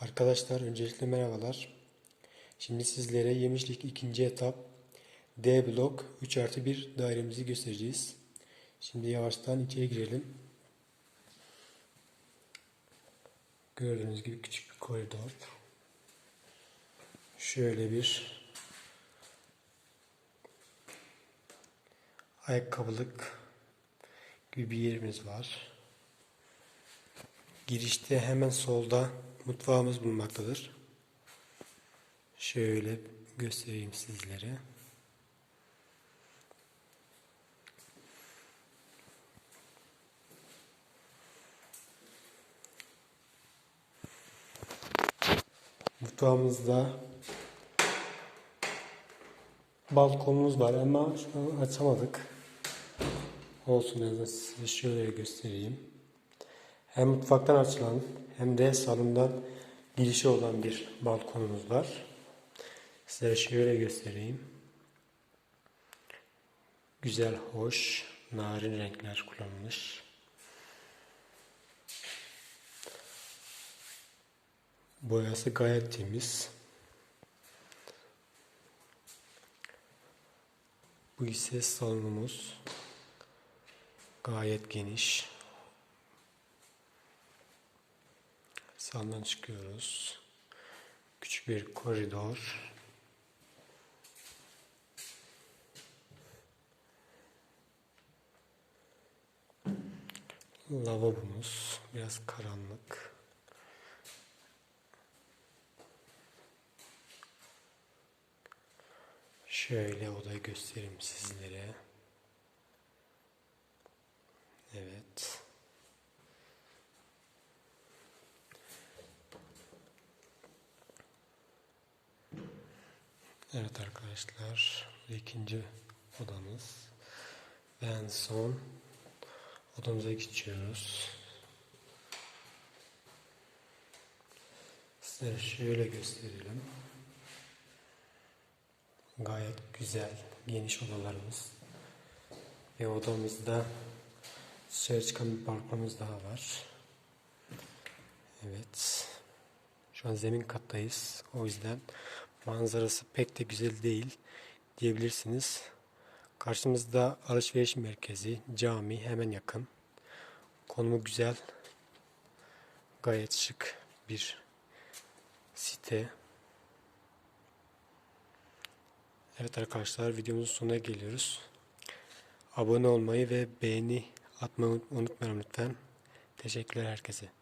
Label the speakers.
Speaker 1: Arkadaşlar öncelikle merhabalar. Şimdi sizlere Yemişlik ikinci etap D blok 3 artı 1 dairemizi göstereceğiz. Şimdi yavaştan içeri girelim. Gördüğünüz gibi küçük bir koridor. Şöyle bir ayakkabılık gibi bir yerimiz var. Girişte hemen solda mutfağımız bulunmaktadır. Şöyle göstereyim sizlere. Mutfağımızda balkonumuz var ama şu an açamadık. Olsun en azından size şöyle göstereyim. Hem mutfaktan açılan hem de salondan girişi olan bir balkonumuz var. Size şöyle göstereyim. Güzel, hoş, narin renkler kullanılmış. Boyası gayet temiz. Bu ise salonumuz. Gayet geniş. Salondan çıkıyoruz. Küçük bir koridor. Lavabomuz biraz karanlık. Şöyle odayı göstereyim sizlere. Evet. Evet arkadaşlar, ikinci odamız. Ve en son odamıza geçiyoruz. Size şöyle gösterelim. Gayet güzel, geniş odalarımız. Ve odamızda dışarı çıkan bir balkonumuz daha var. Evet. Şu an zemin kattayız. O yüzden manzarası pek de güzel değil diyebilirsiniz. Karşımızda alışveriş merkezi, cami hemen yakın. Konumu güzel. Gayet şık bir site. Evet arkadaşlar videomuzun sonuna geliyoruz. Abone olmayı ve beğeni atmayı unutmayalım lütfen. Teşekkürler herkese.